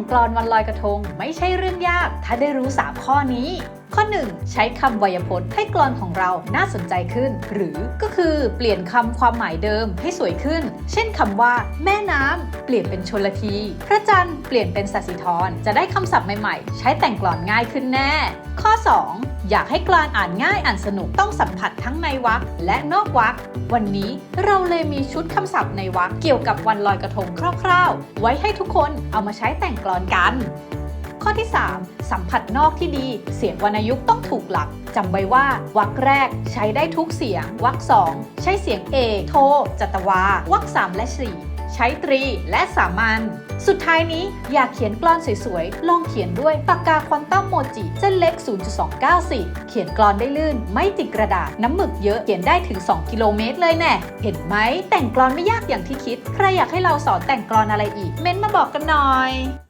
งกลอนวันลอยกระทงไม่ใช่เรื่องยาก ถ้าได้รู้ 3 ข้อนี้ ข้อ 1 ใช้คำไวยพจน์ให้กลอนของเราน่าสนใจขึ้น หรือก็คือเปลี่ยนคำความหมายเดิมให้สวยขึ้น เช่นคำว่า แม่น้ำเปลี่ยนเป็นชนละที พระจันทร์เปลี่ยนเป็นสัสิธรจะได้คำศัพท์ใหม่ๆ ใช้แต่งกลอนง่ายขึ้นแน่ ข้อ 2 อยากให้กลอนอ่านง่ายอ่านสนุกต้องสัมผัสทั้งในวรรคและนอกวรรควันนี้เราเลยมีชุดคำศัพท์ในวรรคเกี่ยวกับวันลอยกระทงคร่าวๆ ไว้ให้ทุกคนเอามาใช้แต่งกลอนกัน ข้อที่ 3 สัมผัสนอกที่ดี เสียงวรรณยุกต์ต้องถูกหลักจำไว้ว่า วรรคแรกใช้ได้ทุกเสียง วรรคสองใช้เสียงเอกโท จัตวา วรรคสามและ4ใช้ตรีและสามัญสุดท้ายนี้อยากเขียนกลอนสวยๆ ลองเขียนด้วยปากกาควอนตัมโมจิเส้นเล็ก 0.294 เขียนกลอนได้ลื่น ไม่ติดกระดาษ น้ำหมึกเยอะ เขียนได้ถึง 2 กิโลเมตรเลยแน่ เห็นไหม แต่งกลอนไม่ยากอย่างที่คิด ใครอยากให้เราสอนแต่งกลอนอะไรอีก เม้นต์มาบอกกันหน่อย